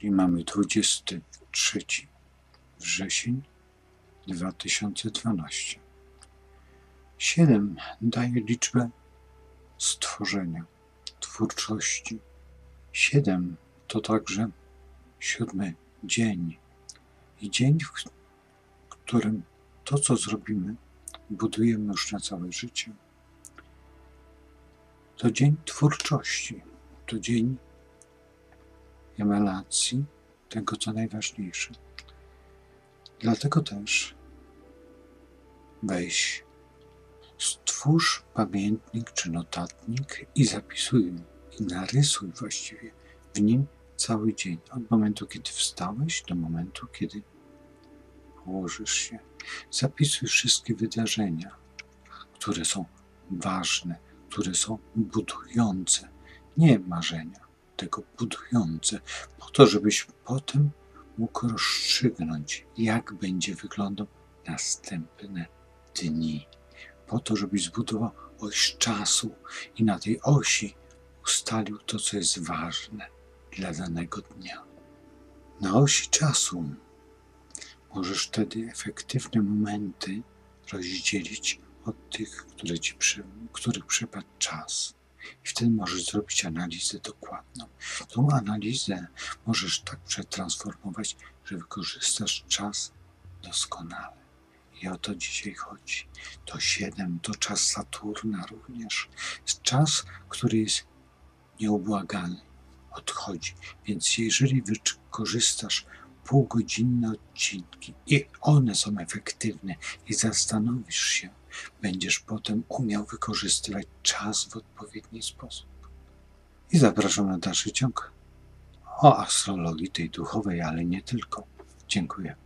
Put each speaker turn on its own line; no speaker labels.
I mamy 23 wrzesień 2012. 7 daje liczbę stworzenia, twórczości. 7 to także siódmy dzień. I dzień, w którym to, co zrobimy, budujemy już na całe życie. To dzień twórczości, to dzień emanacji tego, co najważniejsze. Dlatego też weź, stwórz pamiętnik czy notatnik i zapisuj i narysuj właściwie w nim cały dzień, od momentu, kiedy wstałeś do momentu, kiedy położysz się. Zapisuj wszystkie wydarzenia, które są ważne, które są budujące, nie marzenia, tylko budujące, po to, żebyś potem mógł rozstrzygnąć, jak będzie wyglądał następne dni. Po to, żebyś zbudował oś czasu i na tej osi ustalił to, co jest ważne dla danego dnia. Na osi czasu możesz wtedy efektywne momenty rozdzielić od tych, które ci których przypadł czas. I wtedy możesz zrobić analizę dokładną. Tą analizę możesz tak przetransformować, że wykorzystasz czas doskonale. I o to dzisiaj chodzi. To 7 to czas Saturna również. Czas, który jest nieubłagany, odchodzi. Więc jeżeli wykorzystasz półgodzinne odcinki i one są efektywne i zastanowisz się, będziesz potem umiał wykorzystywać czas w odpowiedni sposób. I zapraszam na dalszy ciąg o astrologii tej duchowej, ale nie tylko. Dziękuję.